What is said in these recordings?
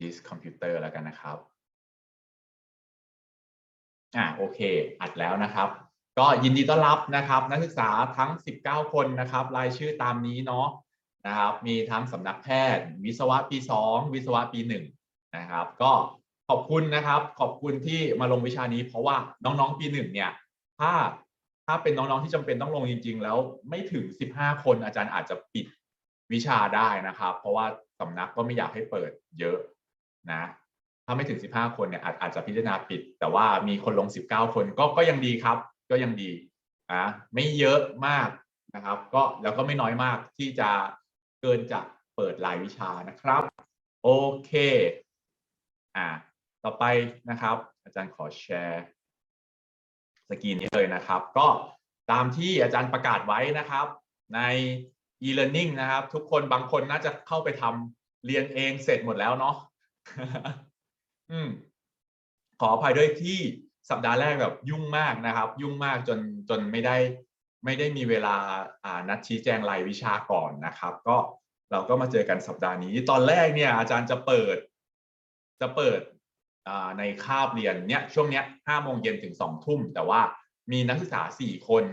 this computer แล้วกันนะครับอ่าโอเค อัดแล้วนะครับ ก็ยินดีต้อนรับนะครับ นักศึกษาทั้ง 19 คนนะครับ รายชื่อตามนี้เนาะนะครับ มีทั้งสำนักแพทย์ วิศวะปี 2 วิศวะปี 1 นะครับ ก็ขอบคุณนะครับ ขอบคุณที่มาลงวิชานี้ เพราะว่าน้องๆปี 1 เนี่ย ถ้าถ้าเป็นน้องๆที่จำเป็นต้องลงจริง ๆ แล้วไม่ถึง 15 คนอาจารย์อาจจะปิดวิชาได้นะครับ เพราะว่าสำนักก็ไม่อยากให้เปิดเยอะ นะถ้าไม่ถึง 15 คนเนี่ยอาจอาจจะพิจารณาปิด แต่ว่ามีคนลง 19 คนก็ก็ยังดีครับ ก็ยังดีนะไม่เยอะมากนะครับ ก็แล้วก็ไม่น้อยมากที่จะเกินจากเปิดรายวิชานะครับ โอเคอ่าต่อไปนะครับ อาจารย์ขอแชร์สกรีนนี้เลยนะครับ ก็ตามที่อาจารย์ประกาศไว้นะครับ ใน e-learning นะครับ ทุกคนบางคนน่าจะเข้าไปทำเรียนเองเสร็จหมดแล้วเนาะ อืมขออภัยด้วยที่สัปดาห์แรกแบบยุ่งมากนะครับ ยุ่งมากจนจนไม่ได้ไม่ได้มีเวลาอ่านัดชี้แจงรายวิชาก่อนนะครับ ก็เราก็มาเจอกันสัปดาห์นี้ ตอนแรกเนี่ยอาจารย์จะเปิด จะเปิดอ่าในคาบเรียนเนี้ยช่วงเนี้ยห้าโมงเย็นถึงสองทุ่ม แต่ว่ามีนักศึกษาสี่คน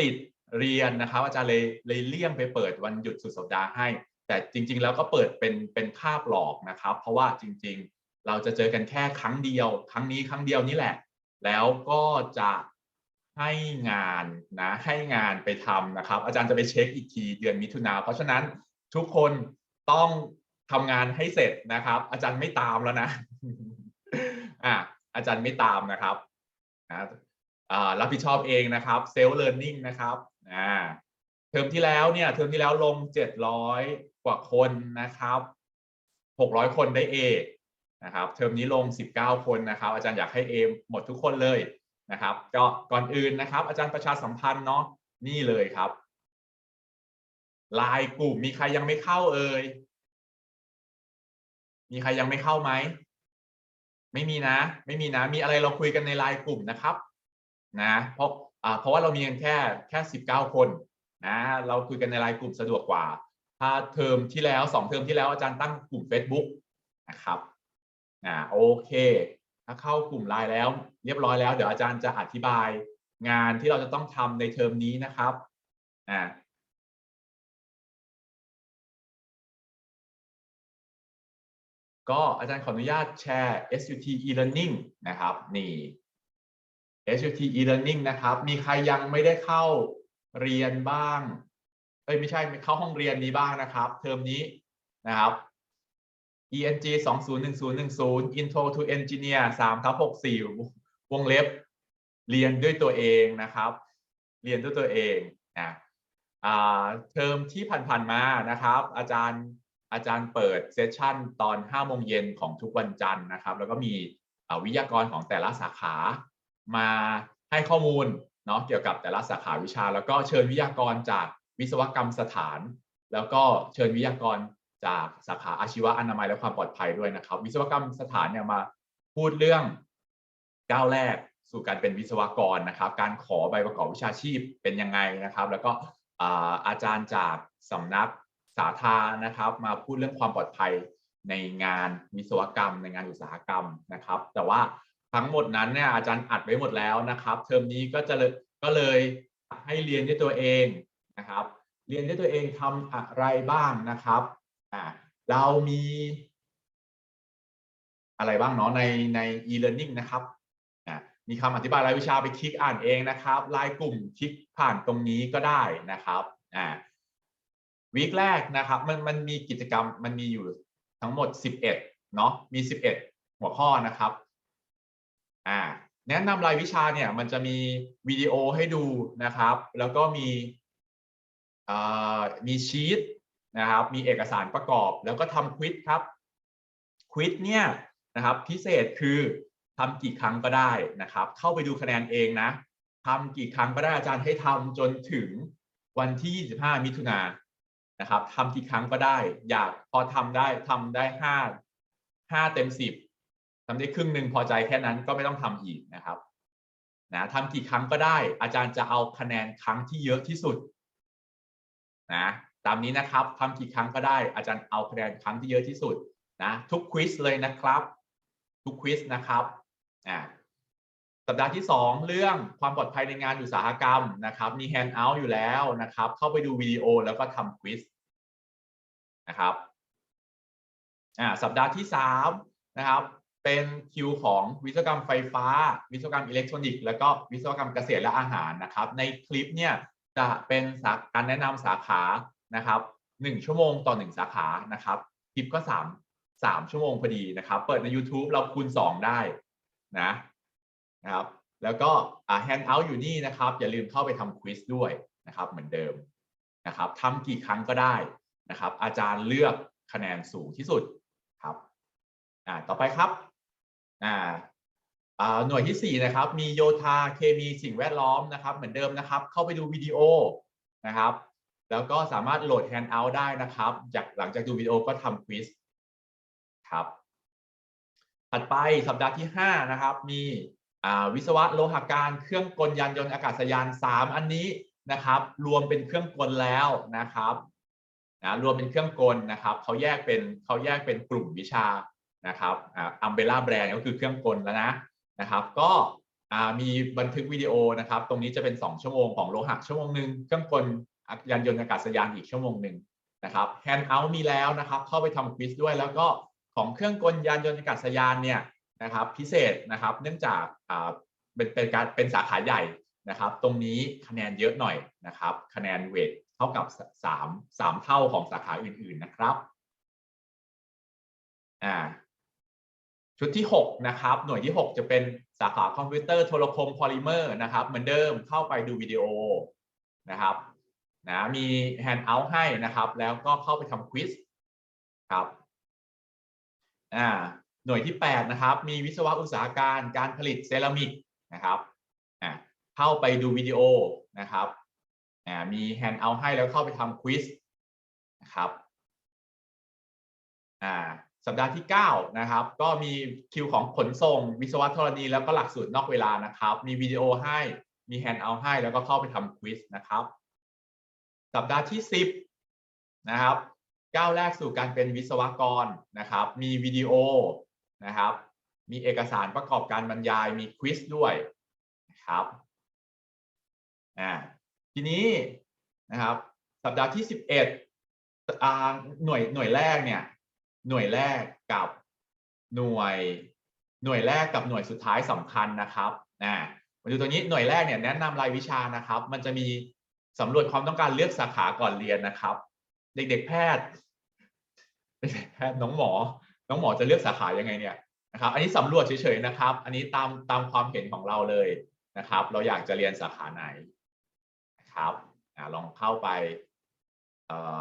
ติดเรียนนะครับ อาจารย์เลยเลยเลี่ยงไปเปิดวันหยุดสุดสัปดาห์ให้ แต่จริง ๆ แล้วก็เปิดเป็นเป็นคาบหลอกนะครับ เพราะว่าจริง ๆ เราจะเจอกันแค่ครั้งเดียว ครั้งนี้ครั้งเดียวนี่แหละ แล้วก็จะให้งานนะให้งานไปทำนะครับ อาจารย์จะไปเช็คอีกทีเดือนมิถุนาเพราะฉะนั้นทุกคนต้องทำงานให้เสร็จนะครับ อาจารย์ไม่ตามแล้วนะอะอาจารย์ไม่ตามนะครับนะรับผิดชอบเองนะครับเซลล์เลิร์นนิ่งนะครับอ่า เทอมที่แล้วเนี่ยเทอมที่แล้วลง700กว่าคนนะครับ600คนได้เอนะครับเทอมนี้ลง19คนนะครับ อาจารย์อยากให้เอหมดทุกคนเลยนะครับ ก็ก่อนอื่นนะครับ อาจารย์ประชาสัมพันธ์เนาะนี่เลยครับไลน์กลุ่มมีใครยังไม่เข้าเอ่ย มีใครยังไม่เข้าไหม ไม่มีนะ ไม่มีนะ มีอะไรเราคุยกันในไลน์กลุ่มนะครับ นะ เพราะเพราะว่าเรามีกันแค่แค่สิบเก้าคน นะเราคุยกันในไลน์กลุ่มสะดวกกว่า ถ้าเทอมที่แล้วสองเทอมที่แล้วอาจารย์ตั้งกลุ่ม Facebook นะครับอ่าโอเค ถ้าเข้ากลุ่มไลน์แล้ว เรียบร้อยแล้วเดี๋ยวอาจารย์จะอธิบายงานที่เราจะต้องทำในเทอมนี้นะครับอ่าก็อาจารย์ขออนุญาตแชร์ SUT e-learning นะครับ นี่ SUT e-learning นะครับ มีใครยังไม่ได้เข้า เรียนบ้าง เอ้ยไม่ใช่เข้าห้องเรียนนี้บ้างนะครับ เทอมนี้นะครับ ENG 201010 Intro to Engineer 3ทับ64 วงเล็บ เรียนด้วยตัวเองนะครับ เรียนด้วยตัวเองนะเทอมที่ผ่านๆมานะครับ อาจารย์อาจารย์เปิดเซสชั่นตอน5โมงเย็นของทุกวันจันทร์นะครับ แล้วก็มีวิทยากรของแต่ละสาขามาให้ข้อมูล เนาะเกี่ยวกับแต่ละสาขาวิชา แล้วก็เชิญวิทยากรจากวิศวกรรมสถาน แล้วก็เชิญวิทยากรจากสาขาอาชีวะอนามัยและความปลอดภัยด้วยนะครับ วิศวกรรมสถานเนี่ยมาพูดเรื่องก้าวแรกสู่การเป็นวิศวกรนะครับ การขอใบประกอบวิชาชีพเป็นยังไงนะครับ แล้วก็อาอาจารย์จากสำนักสาธารนะครับ มาพูดเรื่องความปลอดภัยในงานวิศวกรรมในงานอุตสาหกรรมนะครับ แต่ว่า ทั้งหมดนั้นเนี่ยอาจารย์อัดไว้หมดแล้วนะครับ เทอมนี้ก็จะเลยก็เลยให้เรียนด้วยตัวเองนะครับ เรียนด้วยตัวเองทำอะไรบ้างนะครับอ่าเรามี อะไรบ้างเนาะในใน e-learning นะครับอ่ามีคำอธิบายรายวิชาไปคลิกอ่านเองนะครับไลน์กลุ่มคลิกผ่านตรงนี้ก็ได้นะครับอ่าวีคแรกนะครับมันมันมีกิจกรรมมันมีอยู่ทั้งหมด 11เนาะมี 11 หัวข้อนะครับ อ่าแนะนำรายวิชาเนี่ยมันจะมีวิดีโอให้ดูนะครับ แล้วก็มีมีชีตนะครับ มีเอกสารประกอบ แล้วก็ทำควิดครับควิดเนี่ยนะครับพิเศษคือทำกี่ครั้งก็ได้นะครับ เข้าไปดูคะแนนเองนะทำกี่ครั้งก็ได้อาจารย์ให้ทำจนถึงวันที่ 25 มิถุนายนนะครับทำกี่ครั้งก็ได้ อยากพอทำได้ทำได้ห้าห้าเต็มสิบ ทำได้ครึ่งหนึ่งพอใจแค่นั้นก็ไม่ต้องทำอีกนะครับนะทำกี่ครั้งก็ได้ อาจารย์จะเอาคะแนนครั้งที่เยอะที่สุดนะตามนี้นะครับทำกี่ครั้งก็ได้ อาจารย์เอาคะแนนครั้งที่เยอะที่สุดนะทุกควิสเลยนะครับ ทุกควิสนะครับอ่าสัปดาห์ที่ 2 เรื่องความปลอดภัยในงานอุตสาหกรรมนะครับ มีแฮนด์เอาท์อยู่แล้วนะครับ เข้าไปดูวิดีโอแล้วก็ทำควิสนะครับอ่าสัปดาห์ที่3นะครับ เป็นคิวของวิศวกรรมไฟฟ้า วิศวกรรมอิเล็กทรอนิกส์แล้วก็วิศวกรรมเกษตรและอาหารนะครับ ในคลิปเนี่ยจะเป็นสาการแนะนำสาขานะครับหนึ่งชั่วโมงต่อหนึ่งสาขานะครับคลิปก็สามสามชั่วโมงพอดีนะครับ เปิดใน YouTube เราคูณสองได้นะนะครับแล้วก็อ่าแฮนด์เอาท์อยู่นี่นะครับ อย่าลืมเข้าไปทำควิสด้วยนะครับเหมือนเดิมนะครับทำกี่ครั้งก็ได้นะครับ อาจารย์เลือกคะแนนสูงที่สุดครับอ่าต่อไปครับ อ่าหน่วยที่ 4 นะครับ มีโยธาเคมีสิ่งแวดล้อมนะครับ เหมือนเดิมนะครับ เข้าไปดูวิดีโอนะครับ แล้วก็สามารถโหลดแฮนด์เอาท์ได้นะครับ จากหลังจากดูวิดีโอก็ทำควิสครับถัดไปสัปดาห์ที่ 5 นะครับ มีวิศวะโลหะการเครื่องกลยานยนต์อากาศยาน 3 อันนี้นะครับ รวมเป็นเครื่องกลแล้วนะครับนะรวมเป็นเครื่องกลนะครับเขาแยกเป็นเขาแยกเป็นกลุ่มวิชา นะครับอัมเบล่าแบรนด์ก็คือเครื่องกลแล้วนะนะครับ ก็มีบันทึกวิดีโอนะครับ ตรงนี้จะเป็น 2 ชั่วโมงของโลหะชั่วโมงหนึ่งเครื่องกลยานยนต์อากาศยานอีกชั่วโมงหนึ่งนะครับแฮนด์เอาท์มีแล้วนะครับ เข้าไปทำควิสด้วยแล้วก็ของเครื่องกลยานยนต์อากาศยานเนี่ยนะครับพิเศษนะครับเนื่องจากเป็นเป็นการเป็นสาขาใหญ่นะครับ ตรงนี้คะแนนเยอะหน่อยนะครับ คะแนนเวทเท่ากับ 3 3 เท่าของสาขาอื่นๆนะครับอ่า ชุดที่ 6 นะครับ หน่วยที่ 6 จะเป็นสาขาคอมพิวเตอร์โทรคมพอลิเมอร์นะครับ เหมือนเดิมเข้าไปดูวิดีโอนะครับนะมีแฮนด์เอาท์ให้นะครับ แล้วก็เข้าไปทำควิสครับอ่าหน่วยที่ 8 นะครับ มีวิศวะอุตสาหการการผลิตเซรามิกนะครับอ่าเข้าไปดูวิดีโอนะครับอ่ามีแฮนด์เอาท์ให้แล้วเข้าไปทำควิสนะครับอ่า สัปดาห์ที่ 9 นะครับ ก็มีคิวของขนส่ง วิศวะธรณี แล้วก็หลักสูตรนอกเวลานะครับ มีวิดีโอให้มีแฮนด์เอาให้ แล้วก็เข้าไปทำควิสนะครับ สัปดาห์ที่ 10 นะครับก้าวแรกสู่การเป็นวิศวกรนะครับ มีวิดีโอนะครับ มีเอกสารประกอบการบรรยาย มีควิสด้วยนะครับอ่าทีนี้นะครับ สัปดาห์ที่ 11อ่าหน่วยหน่วยแรกเนี่ย หน่วยแรกกับหน่วยหน่วยแรกกับหน่วยสุดท้ายสำคัญนะครับอ่ามาดูตัวนี้หน่วยแรกเนี่ยแนะนำรายวิชานะครับ มันจะมีสำรวจความต้องการเลือกสาขาก่อนเรียนนะครับ เด็กๆแพทย์เด็กๆแพทย์น้องหมอ น้องหมอจะเลือกสาขายังไงเนี่ยนะครับ อันนี้สำรวจเฉยๆนะครับ อันนี้ตามตามความเห็นของเราเลยนะครับ เราอยากจะเรียนสาขาไหนนะครับอลองเข้าไปเอ่อ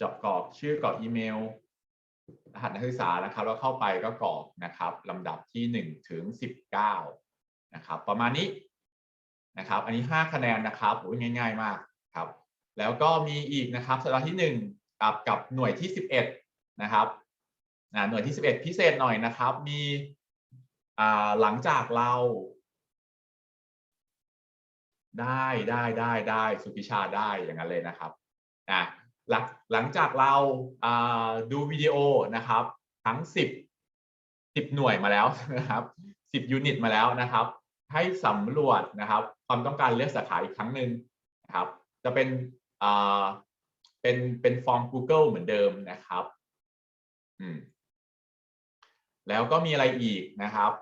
จอบกรอกชื่อกรอกอีเมล รหัสนักศึกษานะครับแล้วเข้าไปก็กรอกนะครับลำดับที่ 1 ถึง 19 นะครับ ประมาณนี้นะครับ อันนี้ 5 คะแนนนะครับโอ้ยง่าย ๆ มากครับ แล้วก็มีอีกนะครับสัปดาห์ที่ 1 กับกับหน่วยที่ 11 นะครับหน่วยที่ 11 พิเศษหน่อยนะครับ มีหลังจากเรา ได้ได้ได้ได้สุพิชาได้อย่างนั้นเลยนะครับอะ หลังหลังจากเราดูวิดีโอนะครับ ทั้ง 10 10 หน่วยมาแล้วนะครับ 10 ยูนิตมาแล้วนะครับ ให้สำรวจนะครับ ความต้องการเลือกสาขาอีกครั้งหนึ่งนะครับ จะเป็นเป็นเป็นฟอร์ม Google เหมือนเดิมนะครับอืมแล้วก็มีอะไรอีกนะครับ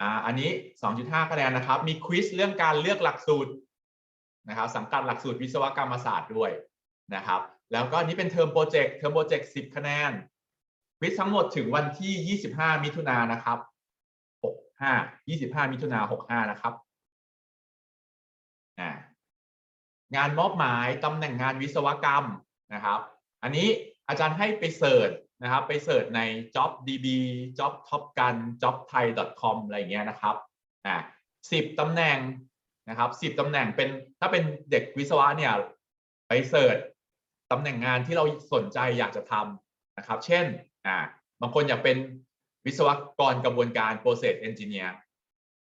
อ่าอันนี้ 2.5คะแนนนะครับ มีควิสเรื่องการเลือกหลักสูตรนะครับสังกัดหลักสูตรวิศวกรรมศาสตร์ด้วย นะครับ แล้วก็นี้เป็นเทอมโปรเจกต์เทอมโปรเจกต์10คะแนนควิสทั้งหมดถึงวันที่ 25 มิถุนายนนะครับ 65 25 มิถุนายน65 นะครับงานมอบหมายตำแหน่งงานวิศวกรรมนะครับ อันนี้อาจารย์ให้ไปเสิร์ชนะครับ ไปเสิร์ชใน JobDB Job Top Gun JobThai.com อะไรเงี้ยนะครับอ่า10ตำแหน่งนะครับ10ตำแหน่งเป็นถ้าเป็นเด็กวิศวะเนี่ยไปเสิร์ช ตำแหน่งงานที่เราสนใจอยากจะทำนะครับ เช่นอ่าบางคนอยากเป็นวิศวกรกระบวนการ process engineer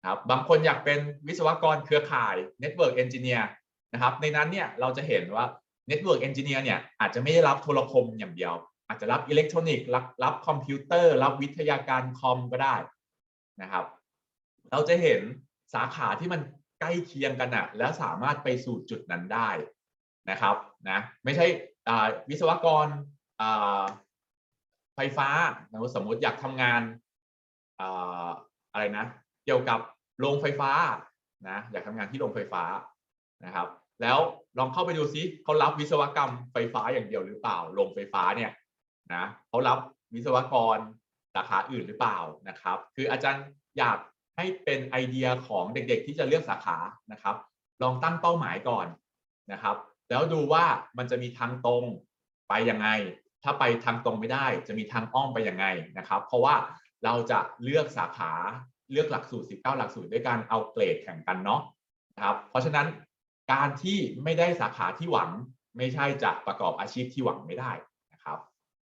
ครับบางคนอยากเป็นวิศวกรเครือข่าย network engineer นะครับ ในนั้นเนี่ยเราจะเห็นว่า network engineer เนี่ยอาจจะไม่ได้รับโทรคมอย่างเดียว อาจจะรับอิเล็กทรอนิกส์รับรับคอมพิวเตอร์ รับวิทยาการคอมก็ได้นะครับ เราจะเห็นสาขาที่มันใกล้เคียงกันอะแล้วสามารถไปสู่จุดนั้นได้นะครับนะไม่ใช่ วิศวกรไฟฟ้านะสมมติอยากทำงานอะไรนะ เกี่ยวกับโรงไฟฟ้านะอยากทำงานที่โรงไฟฟ้านะครับ แล้วลองเข้าไปดูซิเขารับวิศวกรรมไฟฟ้าอย่างเดียวหรือเปล่าโรงไฟฟ้าเนี่ยนะเขารับวิศวกรสาขาอื่นหรือเปล่านะครับ คืออาจารย์อยากให้เป็นไอเดียของเด็กๆ ที่จะเลือกสาขานะครับ ลองตั้งเป้าหมายก่อนนะครับ แล้วดูว่ามันจะมีทางตรงไปยังไง ถ้าไปทางตรงไม่ได้ จะมีทางอ้อมไปยังไงนะครับ เพราะว่าเราจะเลือกสาขาเลือกหลักสูตร 19 หลักสูตรด้วยการเอาเกรดแข่งกันเนาะนะครับ เพราะฉะนั้นการที่ไม่ได้สาขาที่หวังไม่ใช่จะประกอบอาชีพที่หวังไม่ได้นะครับ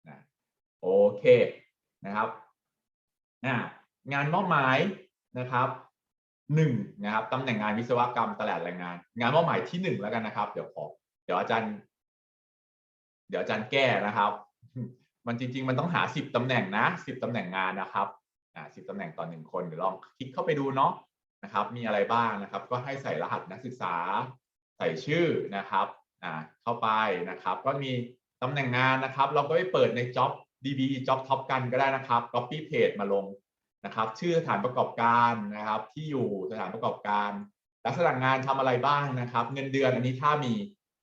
นะโอเคนะครับอ่งานมอบหมายนะครับหนึ่งนะครับตำแหน่งงานวิศวกรรมตลาดแรงงาน งานมอบหมายที่หนึ่งแล้วกันนะครับ เดี๋ยวขอ เดี๋ยวอาจารย์ เดี๋ยวอาจารย์แก้นะครับ มันจริง ๆ มันต้องหาสิบตำแหน่งนะสิบตำแหน่งงานนะครับอ่าสิบตำแหน่งต่อหนึ่งคนเดี๋ยวลองคลิกเข้าไปดูเนาะนะครับ มีอะไรบ้างนะครับ ก็ให้ใส่รหัสนักศึกษา ใส่ชื่อนะครับอ่าเข้าไปนะครับ ก็มีตำแหน่งงานนะครับ เราก็ไปเปิดใน job db job top กันก็ได้นะครับ copy page มาลงนะครับ ชื่อสถานประกอบการนะครับ ที่อยู่สถานประกอบการลักษณะงานทำอะไรบ้างนะครับ เงินเดือนอันนี้ถ้ามี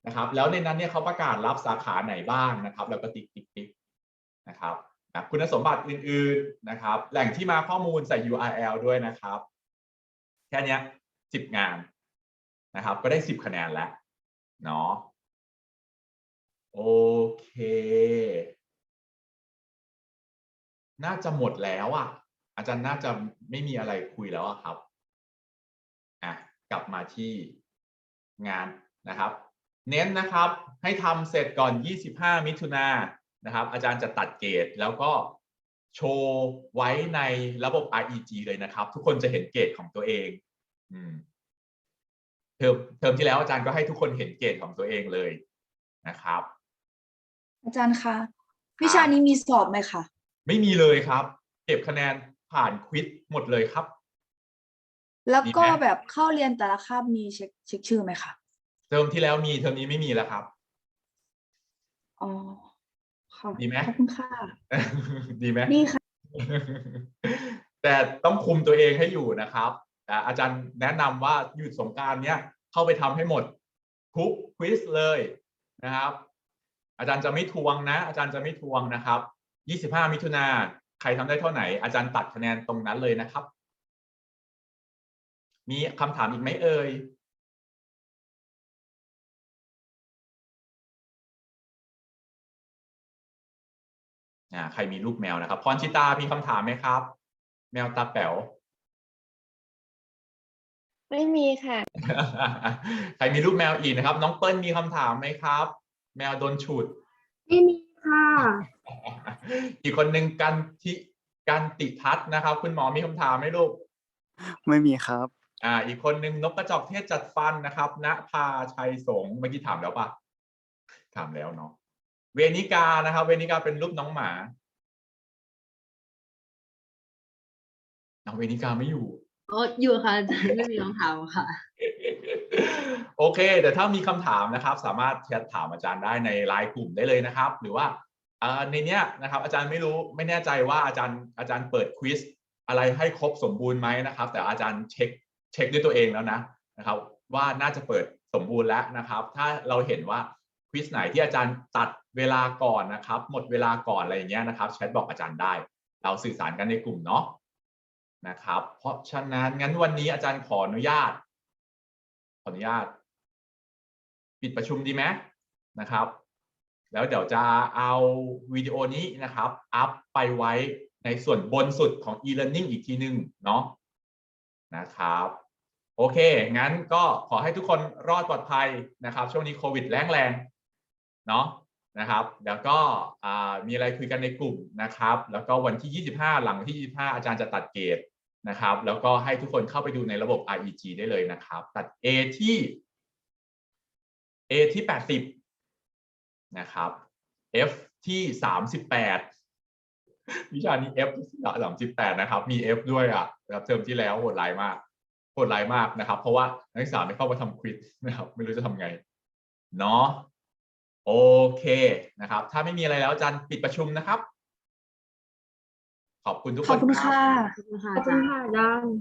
นะครับ แล้วในนั้นเนี่ยเขาประกาศรับสาขาไหนบ้างนะครับ แล้วก็ติ๊กติ๊กติ๊กนะครับนะคุณสมบัติอื่นๆนะครับ แหล่งที่มาข้อมูลใส่ URL ด้วยนะครับ แค่นี้สิบงานนะครับ ก็ได้สิบคะแนนแล้วเนาะโอเค น่าจะหมดแล้วอะ อาจารย์น่าจะไม่มีอะไรคุยแล้วครับอะกลับมาที่งานนะครับ เน้นนะครับให้ทำเสร็จก่อน 25 มิถุนายนนะครับ อาจารย์จะตัดเกรดแล้วก็โชว์ไว้ในระบบ REG เลยนะครับ ทุกคนจะเห็นเกรดของตัวเองอืมเทอมเทอมที่แล้วอาจารย์ก็ให้ทุกคนเห็นเกรดของตัวเองเลยนะครับ อาจารย์คะวิชานี้มีสอบไหมคะไม่มีเลยครับ เก็บคะแนนผ่านควิดหมดเลยครับ แล้วก็ดีไหมแบบเข้าเรียนแต่ละคาบมีเช็คเช็คชื่อไหมคะ เทอมที่แล้วมีเทอมนี้ไม่มีแล้วครับอ๋อค่ะดีไหมขอบคุณค่ะ ดีไหมนี่ค่ะ แต่ต้องคุมตัวเองให้อยู่นะครับแต่อาจารย์แนะนำว่าหยุดสงกรารเนี้ยเข้าไปทำให้หมดทุกควิสเลยนะครับ อาจารย์จะไม่ทวงนะ อาจารย์จะไม่ทวงนะครับ 25 มิถุนาใครทำได้เท่าไหน อาจารย์ตัดคะแนนตรงนั้นเลยนะครับ มีคำถามอีกไหมเอ่ย อ่าใครมีลูกแมวนะครับ พรชิตามีคำถามไหมครับ แมวตาแป๋วไม่มีค่ะ ใครมีรูปแมวอีกนะครับ น้องเปิ้ลมีคำถามไหมครับ แมวโดนฉุด ไม่มีค่ะ อีกคนหนึ่งกันทิกันติทัศน์นะครับ คุณหมอมีคำถามไหมลูก ไม่มีครับ อ่า อีกคนหนึ่งนกกระจอกเทศจัดฟันนะครับณภาชัยสงฆ์เมื่อกี้ถามแล้วปะถามแล้วเนาะ เวนิกานะครับ เวนิกาเป็นรูปน้องหมาน้องเวนิกาไม่อยู่อ๋ออยู่ค่ะอาจารย์ไม่มีคำถามค่ะ โอเคแต่ถ้ามีคำถามนะครับ สามารถแชทถามอาจารย์ได้ในไลน์กลุ่มได้เลยนะครับ หรือว่าอ่าในเนี้ยนะครับ อาจารย์ไม่รู้ไม่แน่ใจว่าอาจารย์อาจารย์เปิดควิสอะไรให้ครบสมบูรณ์ไหมนะครับ แต่อาจารย์เช็คเช็คด้วยตัวเองแล้วนะนะครับ ว่าน่าจะเปิดสมบูรณ์แล้วนะครับ ถ้าเราเห็นว่าควิสไหนที่อาจารย์ตัด เวลาก่อนนะครับ หมดเวลาก่อนอะไรอย่างเงี้ยนะครับแชทบอกอาจารย์ได้ เราสื่อสารกันในกลุ่มเนาะนะครับ เพราะฉะนั้นงั้นวันนี้อาจารย์ขออนุญาต ขออนุญาต ปิดประชุมดีไหมนะครับ แล้วเดี๋ยวจะเอาวิดีโอนี้นะครับอัพไปไว้ในส่วนบนสุดของ e-learning อีกทีหนึ่งเนาะนะครับ โอเค งั้นก็ขอให้ทุกคนรอดปลอดภัยนะครับ ช่วงนี้โควิดแรงแรงเนาะ นะครับเดี๋ยวก็มีอะไรคุยกันในกลุ่มนะครับ แล้วก็วันที่ 25 หลังวันที่ 25 อาจารย์จะตัดเกรดนะครับ แล้วก็ให้ทุกคนเข้าไปดูในระบบ REG ได้เลยนะครับ ตัด A ที่ A ที่ 80 นะครับ F ที่สามสิบแปดวิชานี้ F สามสิบแปดนะครับ มี F ด้วยอะนะครับเทอมที่แล้วโหดร้ายมากโหดร้ายมากนะครับ เพราะว่านักศึกษาไม่เข้ามาทำควิดนะครับ ไม่รู้จะทำไง เนาะ โอเคนะครับ ถ้าไม่มีอะไรแล้วอาจารย์ปิดประชุมนะครับ ขอบคุณทุกคนขอบคุณรับค่ะขอบคุณค่ะขอบอาคุจาณรย์ค่ะอาจารย์